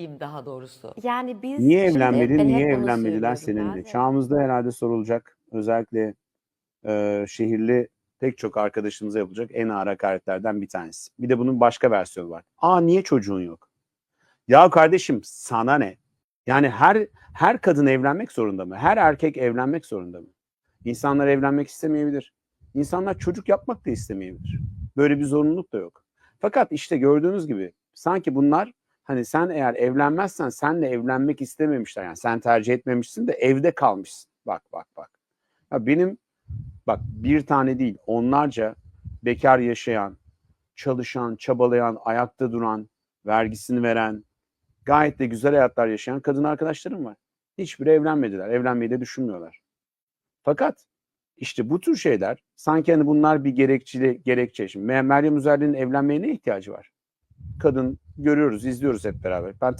daha doğrusu. Yani biz Niye şimdi evlenmedin, niye evlenmediler seninle? ben. Çağımızda herhalde sorulacak özellikle e, şehirli pek çok arkadaşımıza yapılacak en ağır hakaretlerden bir tanesi. Bir de bunun başka versiyonu var. Aa niye çocuğun yok? Ya kardeşim sana ne? Yani her her kadın evlenmek zorunda mı? Her erkek evlenmek zorunda mı? İnsanlar evlenmek istemeyebilir. İnsanlar çocuk yapmak da istemeyebilir. Böyle bir zorunluluk da yok. Fakat işte gördüğünüz gibi sanki bunlar hani sen eğer evlenmezsen senle evlenmek istememişler. Yani sen tercih etmemişsin de evde kalmışsın. Bak bak bak. Ya benim bak bir tane değil onlarca bekar yaşayan, çalışan, çabalayan, ayakta duran, vergisini veren, gayet de güzel hayatlar yaşayan kadın arkadaşlarım var. Hiçbiri evlenmediler. Evlenmeyi de düşünmüyorlar. Fakat işte bu tür şeyler sanki hani bunlar bir gerekçeli gerekçe. Şimdi Meryem Üzerli'nin evlenmeye ne ihtiyacı var? Kadın görüyoruz, izliyoruz hep beraber. Ben